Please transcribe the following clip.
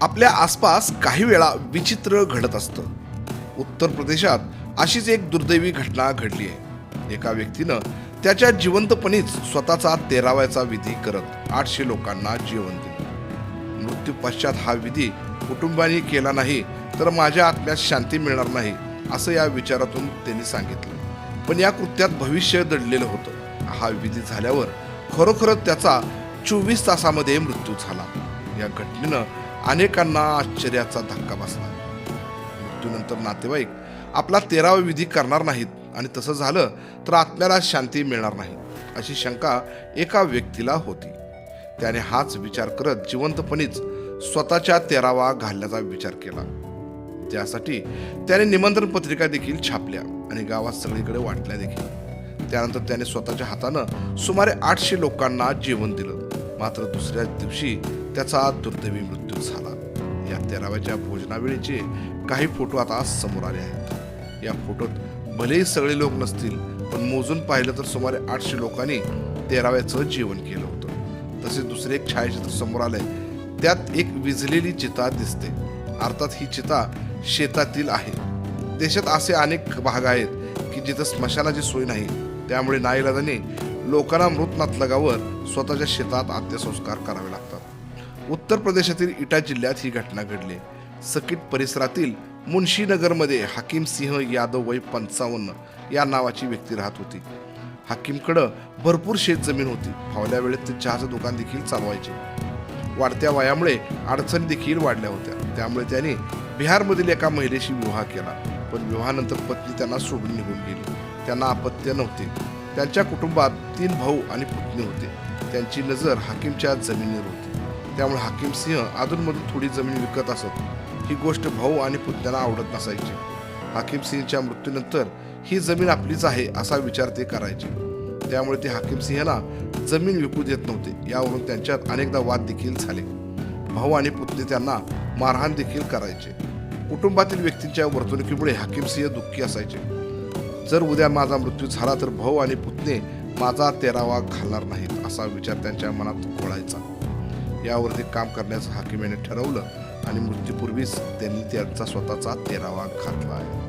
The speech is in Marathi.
आपल्या आसपास काही वेळा विचित्र घडत असतं. उत्तर प्रदेशात अशीच एक दुर्दैवी घटना घडली आहे. एका व्यक्तीनं त्याच्या जिवंतपणीच स्वतःचा तेराव्याचा विधी करत आठशे लोकांना जेवण दिलं. मृत्यू पश्चात हा विधी कुटुंबाने केला नाही तर माझ्या आत्म्यात शांती मिळणार नाही असं या विचारातून त्यांनी सांगितलं. पण या कृत्यात भविष्य दडलेलं होतं. हा विधी झाल्यावर खरोखरच त्याचा चोवीस तासामध्ये मृत्यू झाला. या घटनेनं अनेकांना आश्चर्याचा धक्का बसला. मृत्यूनंतर नातेवाईक आपला तेरावा विधी करणार नाहीत आणि तसं झालं तर आत्म्याला शांती मिळणार नाही अशी शंका एका व्यक्तीला होती. त्याने हाच विचार करत जिवंतपणीच स्वतःच्या तेरावा घालण्याचा विचार केला. त्यासाठी त्याने निमंत्रण पत्रिका देखील छापल्या आणि गावात सगळीकडे वाटल्या देखील. त्यानंतर त्याने स्वतःच्या हातानं सुमारे आठशे लोकांना जेवण दिलं. मात्र दुसऱ्या दिवशी त्याचा दुर्दैवी मृत्यू झाला. या तेराव्याच्या भोजनावेळीचे काही फोटो आता समोर आले आहेत. या फोटोत भलेही सगळे लोक नसतील पण मोजून पाहिलं तर सुमारे आठशे लोकांनी तेराव्याचं जेवण केलं होतं. तसेच दुसरे एक छायाचित्र समोर आलंय. त्यात एक विजलेली चिता दिसते. अर्थात ही चिता शेतातील आहे. देशात असे अनेक भाग आहेत की जिथं स्मशानाची सोय नाही. त्यामुळे नाईलाजाने लोकांना मृत नातलगावर स्वतःच्या शेतात अंत्यसंस्कार करावे लागतात. उत्तर प्रदेशातील इटा जिल्ह्यात ही घटना घडली. सकीट परिसरातील मुन्शीनगरमध्ये हकीम सिंह यादव वय पंचावन्न या नावाची व्यक्ती राहत होती. हकीमकडं भरपूर शेत जमीन होती. फावल्या वेळेत ते चहाचं दुकान देखील चालवायचे. वाढत्या वयामुळे अडचणी देखील वाढल्या होत्या. त्यामुळे त्यांनी बिहारमधील एका महिलेशी विवाह केला. पण विवाहानंतर पत्नी त्यांना सोडून निघून गेली. त्यांना अपत्य नव्हते. त्यांच्या कुटुंबात तीन भाऊ आणि पुतणी होते. त्यांची नजर हाकीमच्या जमिनीवर होती. त्यामुळे हाकीम सिंह अधूनमधून थोडी जमीन विकत असत. ही गोष्ट भाऊ आणि पुतण्याला आवडत नसायची. हाकीम सिंहच्या मृत्यूनंतर ही जमीन आपलीच आहे असा विचार ते करायचे. त्यामुळे ते हाकीम सिंहला जमीन विकू देत नव्हते. यावरून त्यांच्यात अनेकदा वाद देखील झाले. भाऊ आणि पुतणे त्यांना मारहाण देखील करायचे. कुटुंबातील व्यक्तींच्या वर्तणुकीमुळे हाकीम सिंह दुःखी असायचे. जर उद्या माझा मृत्यू झाला तर भाऊ आणि पुतणे माझा तेरावा घालणार नाहीत असा विचार त्यांच्या मनात घोळायचा. यावरती काम करण्याचं हाकिमेने ठरवलं आणि मृत्यूपूर्वीच त्यांनी त्यांचा स्वतःचा तेरावा घातला आहे.